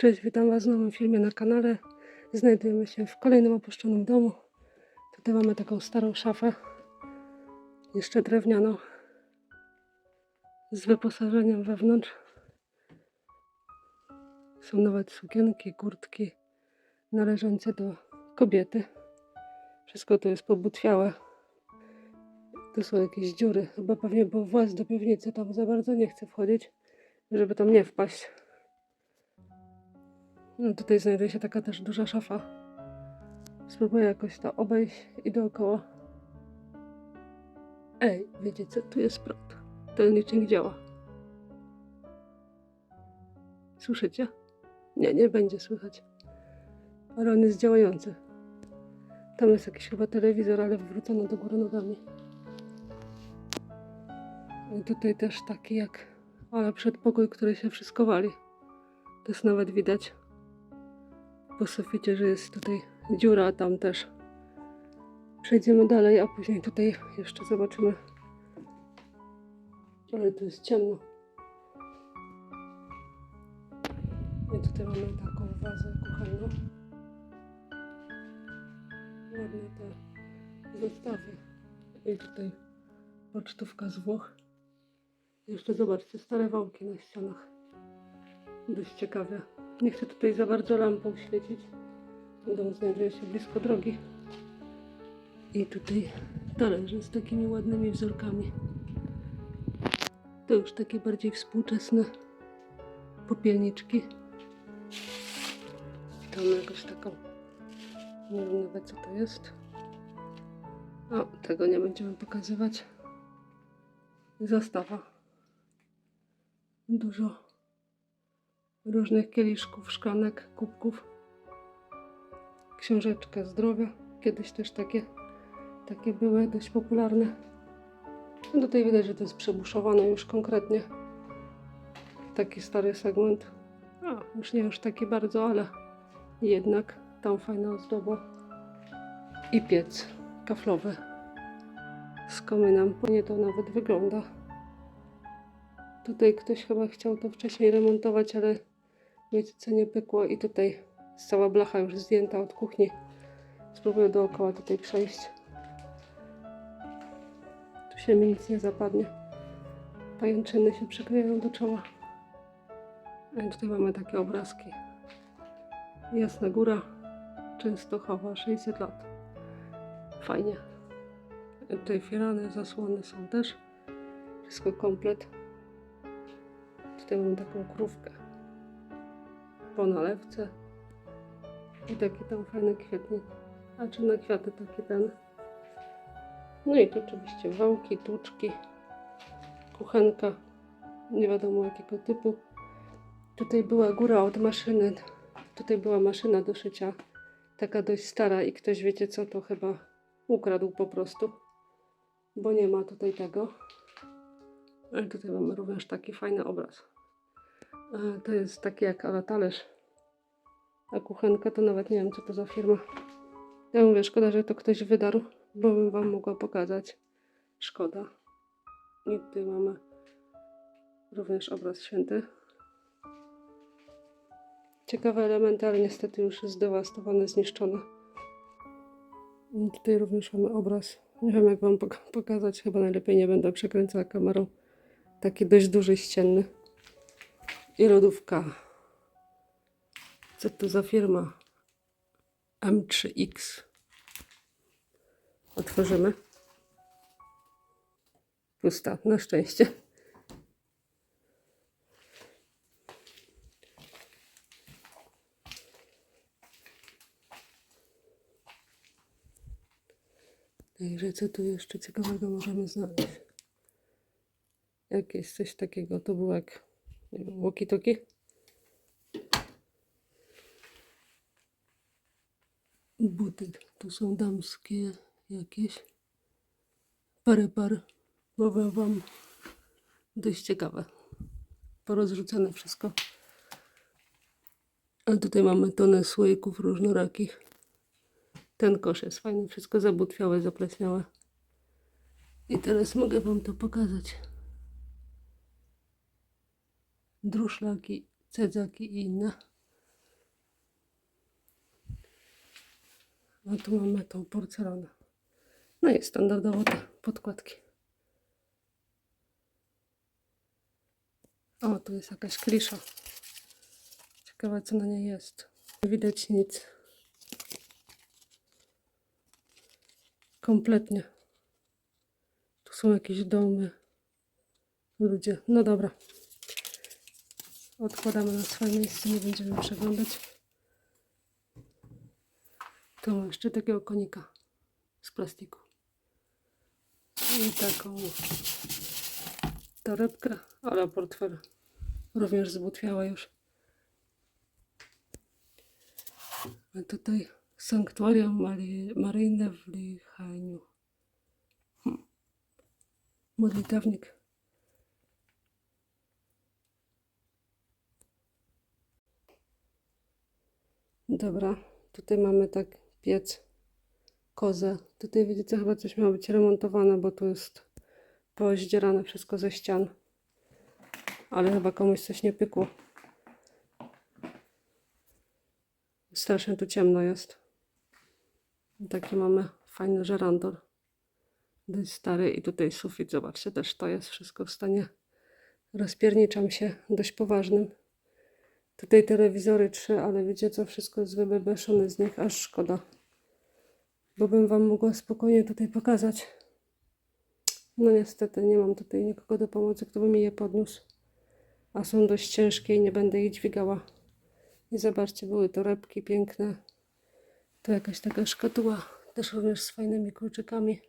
Cześć, witam Was w nowym filmie na kanale. Znajdujemy się w kolejnym opuszczonym domu. Tutaj mamy taką starą szafę, jeszcze drewnianą, z wyposażeniem wewnątrz. Są nawet sukienki, kurtki należące do kobiety. Wszystko to jest pobutwiałe. Tu są jakieś dziury, chyba pewnie był właz do piwnicy, tam za bardzo nie chcę wchodzić, żeby tam nie wpaść. No tutaj znajduje się taka też duża szafa. Spróbuję jakoś to obejść i dookoła. Ej, wiecie co? Tu jest prąd. Ten licznik działa. Słyszycie? Nie, nie będzie słychać. Ale on jest działający. Tam jest jakiś chyba telewizor, ale wywrócono do góry nogami. I tutaj też taki jak... Ale przedpokój, który się wszystko wali. To jest nawet widać po suficie, że jest tutaj dziura, tam też. Przejdziemy dalej, a później tutaj jeszcze zobaczymy. Ale tu jest ciemno. I tutaj mamy taką wazę kuchenną. Ładne te zestawy. I tutaj pocztówka z Włoch. Jeszcze zobaczcie, stare wałki na ścianach. Dość ciekawe. Nie chcę tutaj za bardzo lampą świecić. Dom znajduje się blisko drogi. I tutaj talerze z takimi ładnymi wzorkami. To już takie bardziej współczesne popielniczki. Tam jakoś taką. Nie wiem nawet co to jest. O, tego nie będziemy pokazywać. Zastawa. Dużo różnych kieliszków, szklanek, kubków. Książeczka zdrowia. Kiedyś też takie, takie były dość popularne. No tutaj widać, że to jest przebuszowane już konkretnie. Taki stary segment. A, już nie już taki bardzo, ale jednak tam fajna ozdoba. I piec kaflowy z kominem. Nie to nawet wygląda. Tutaj ktoś chyba chciał to wcześniej remontować, ale wiecie pykło i tutaj cała blacha już zdjęta od kuchni. Spróbuję dookoła tutaj przejść. Tu się mi nic nie zapadnie. Pajęczyny się przykleją do czoła. A tutaj mamy takie obrazki. Jasna Góra, Częstochowa, 600 lat. Fajnie. Tutaj firany, zasłony są też. Wszystko komplet. Tutaj mam taką krówkę po nalewce i taki tam fajny kwietnik. A czy na kwiaty taki ten. No i tu oczywiście wałki, tłuczki, kuchenka, nie wiadomo jakiego typu. Tutaj była góra od maszyny. Tutaj była maszyna do szycia, taka dość stara i ktoś wiecie co, to chyba ukradł po prostu, bo nie ma tutaj tego. Ale tutaj mamy również taki fajny obraz. To jest taki jak ala talerz. A kuchenka to nawet nie wiem co to za firma. Ja mówię, szkoda, że to ktoś wydarł, bo bym wam mogła pokazać. Szkoda. I tutaj mamy również obraz święty. Ciekawe elementy, ale niestety już zdewastowane, zniszczone. I tutaj również mamy obraz. Nie wiem jak wam poka- pokazać, chyba najlepiej nie będę przekręcała kamerą. Taki dość duży, ścienny. I lodówka. Co to za firma? M3X. Otworzymy. Pusta, na szczęście. Także co tu jeszcze ciekawego możemy znaleźć? Jakieś coś takiego, to było jak wiem, walkie-talkie. Buty, tu są damskie jakieś. Parę par, powiem wam, dość ciekawe. Porozrzucane wszystko. A tutaj mamy tonę słoików różnorakich. Ten kosz jest fajny, wszystko zabutwiałe, zapleśniałe. I teraz mogę wam to pokazać druszlaki, cedzaki i inne. A tu mamy tą porcelanę. No i standardowo te podkładki. O, tu jest jakaś klisza. Ciekawe co na niej jest. Nie widać nic. Kompletnie. Tu są jakieś domy. Ludzie. No dobra. Odkładamy na swoje miejsce, nie będziemy przeglądać. Tu mam jeszcze takiego konika z plastiku. I taką torebkę, ale portfel również zbutwiała już. A tutaj sanktuarium Mary, maryjne w Lichaniu. Hm. Modlitewnik. Dobra, tutaj mamy tak piec, kozę. Tutaj widzicie, chyba coś miało być remontowane, bo tu jest pozdzierane wszystko ze ścian. Ale chyba komuś coś nie pykło. Strasznie tu ciemno jest. Taki mamy fajny żerandol. Dość stary i tutaj sufit, zobaczcie, też to jest wszystko w stanie rozpierniczam się dość poważnym. Tutaj telewizory trzy, ale wiecie co, wszystko jest wybebeszone z nich, aż szkoda. Bo bym wam mogła spokojnie tutaj pokazać. No niestety, nie mam tutaj nikogo do pomocy, kto by mi je podniósł. A są dość ciężkie i nie będę ich dźwigała. I zobaczcie, były torebki piękne. To jakaś taka szkatuła, też również z fajnymi kluczykami.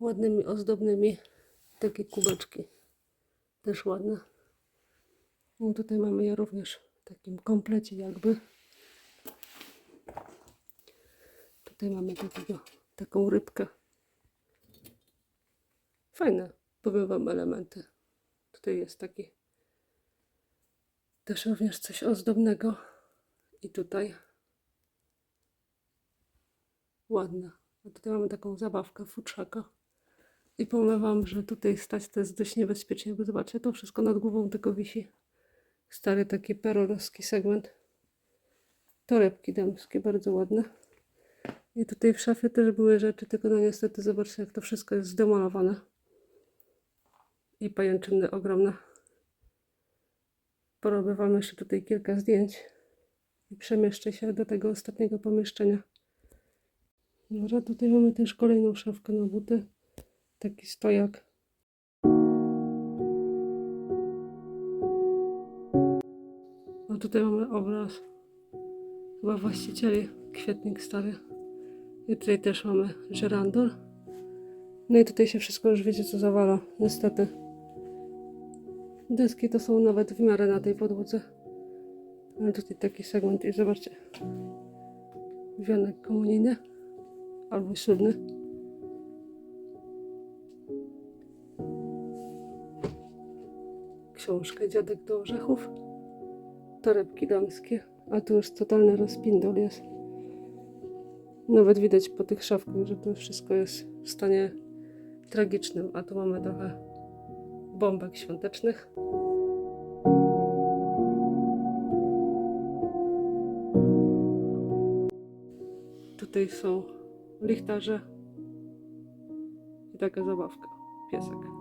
Ładnymi, ozdobnymi. Takie kubeczki. Też ładne. No tutaj mamy je również w takim komplecie jakby. Tutaj mamy takiego, taką rybkę. Fajne, powiem wam elementy. Tutaj jest taki też również coś ozdobnego. I tutaj ładne. A tutaj mamy taką zabawkę futrzaka. I powiem wam, że tutaj stać to jest dość niebezpiecznie, bo zobaczcie, to wszystko nad głową tylko wisi. Stary taki perolowski segment. Torebki damskie, bardzo ładne. I tutaj w szafie też były rzeczy, tylko no niestety zobaczcie jak to wszystko jest zdemolowane. I pajęczyny ogromne. Porobię wam jeszcze tutaj kilka zdjęć. I przemieszczę się do tego ostatniego pomieszczenia. Dobra, tutaj mamy też kolejną szafkę na buty. Taki stojak. Tutaj mamy obraz chyba właścicieli, kwietnik stary. I tutaj też mamy żerandol. No i tutaj się wszystko już wiecie co zawala, niestety. Deski to są nawet w miarę na tej podłodze. Ale tutaj taki segment i zobaczcie. Wianek komunijny albo ślubny. Książkę Dziadek do orzechów torebki damskie, a tu już totalny rozpindol jest. Nawet widać po tych szafkach, że to wszystko jest w stanie tragicznym, a tu mamy trochę bombek świątecznych. Tutaj są lichtarze i taka zabawka, piesek.